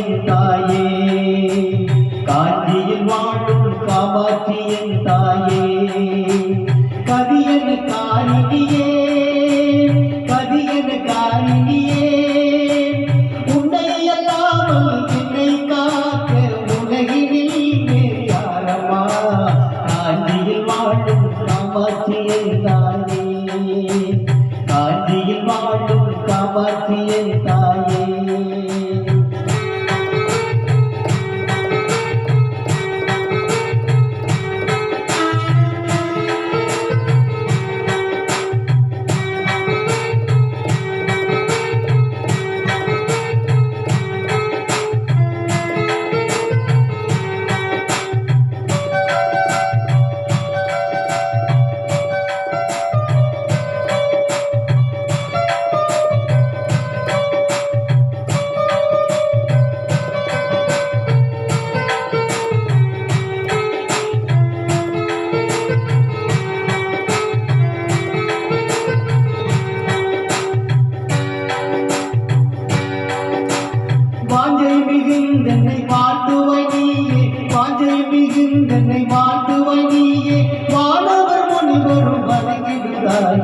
காஞ்சியில் வாழும் காமாட்சியின் தாயே. காஞ்சியில் வாழும் காமாட்சியின் தாயே கதியன காரிணியே கதியன காரிணியே உன்னை என்னை காக்க உலகினில் யாரம்மா? காஞ்சியில் வாழும் தாயே. காஞ்சியில் வாழும்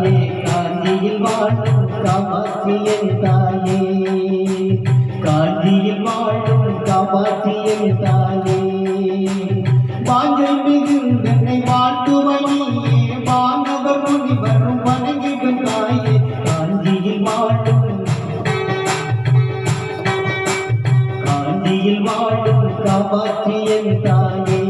தாயே காஞ்சியில் வாழும் காமாட்சியன் தாயே. காஞ்சியில் வாழும் காமாட்சியன் தாயே. வாங்கை மிகுந்தனை வாழ்த்துவனியே வானவர் முனிவரும் வணங்கிடும் தாயே. காஞ்சியில் வாழும் காஞ்சியில் வாழும் காமாட்சியன் தாயே.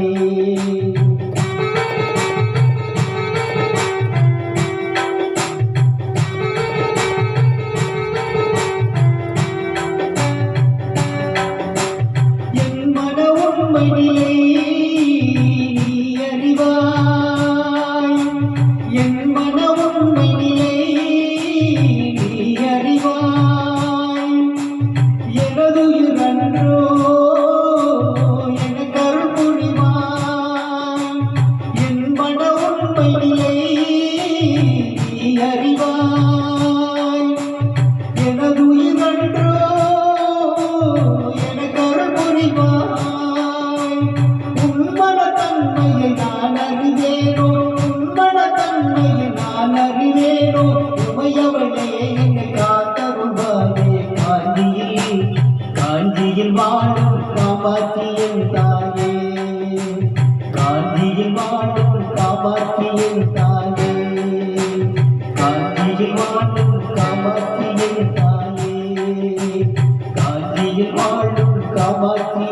மகிமை நீ என் மன உண்மை ஆண்டவனே என்னை காத்தருள்வாயே காஞ்சியில் காஞ்சியில் வாழும் காப்பாற்றியின் தாயே. காஞ்சியில் வாழும் காப்பாற்றியின் தாயே. காஞ்சியில் வாழும் காப்பாற்றியின் தாயே. காஞ்சியில் வாழும் காப்பாற்றி